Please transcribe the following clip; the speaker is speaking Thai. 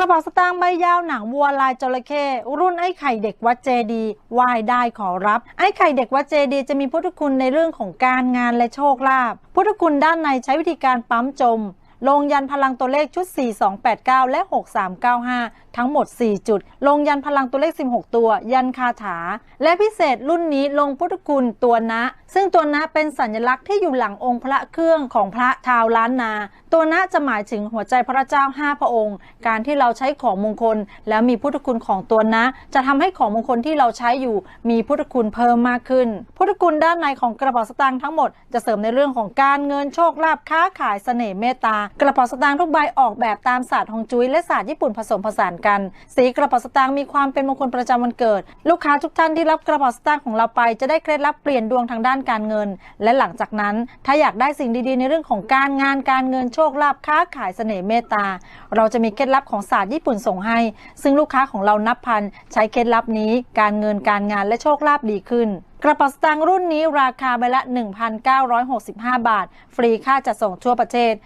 ระเป๋าสตางค์ใบยาวหนังวัวลายจระเข้รุ่นไอ้ไข่เด็กวัดเจดีไหว้ได้ขอรับ ไอ้ไข่เด็กวัดเจดีจะมีพุทธคุณในเรื่องของการงานและโชคลาภพุทธคุณด้านในใช้วิธีการปั๊มจม ลงยันพลังตัวเลขชุด 4289 และ 6395 ทั้งหมด 4 จุด ลงยันพลังตัวเลข 16 ตัว ยันคาถา และพิเศษรุ่นนี้ลงพุทธคุณตัวนะ ซึ่งตัวนะเป็นสัญลักษณ์ที่อยู่หลังองค์พระเครื่องของพระทาวล้านนา ตัวนะจะหมายถึงหัวใจพระเจ้า 5 พระองค์ การที่เราใช้ของมงคล แล้วมีพุทธคุณของตัวนะ จะทำให้ของมงคลที่เราใช้อยู่มีพุทธคุณเพิ่มมากขึ้น พุทธคุณด้านในของกระเป๋าสตางค์ทั้งหมดจะเสริมในเรื่องของการเงินโชคลาภค้าขายเสน่ห์เมตตากระเป๋าสตางค์ทุกใบออกแบบตามศาสตร์ฮวงจุ้ยและศาสตร์ญี่ปุ่นผสมผสานกัน สีกระเป๋าสตางค์มีความเป็นมงคลประจำวันเกิด ลูกค้าทุกท่านที่รับกระเป๋าสตางค์ของเราไปจะได้เคล็ดลับเปลี่ยนดวงทางด้านการเงิน และหลังจากนั้น ถ้าอยากได้สิ่งดีๆ ในเรื่องของการงานการเงินโชคลาภค้าขายเสน่ห์เมตตา เราจะมีเคล็ดลับของศาสตร์ญี่ปุ่นส่งให้ ซึ่งลูกค้าของเรานับพันใช้เคล็ดลับนี้ การเงินการงานและโชคลาภดีขึ้นกระเป๋าสตางค์รุ่นนี้ราคาใบละ 1,965 บาท ฟรีค่าจัดส่งทั่วประเทศ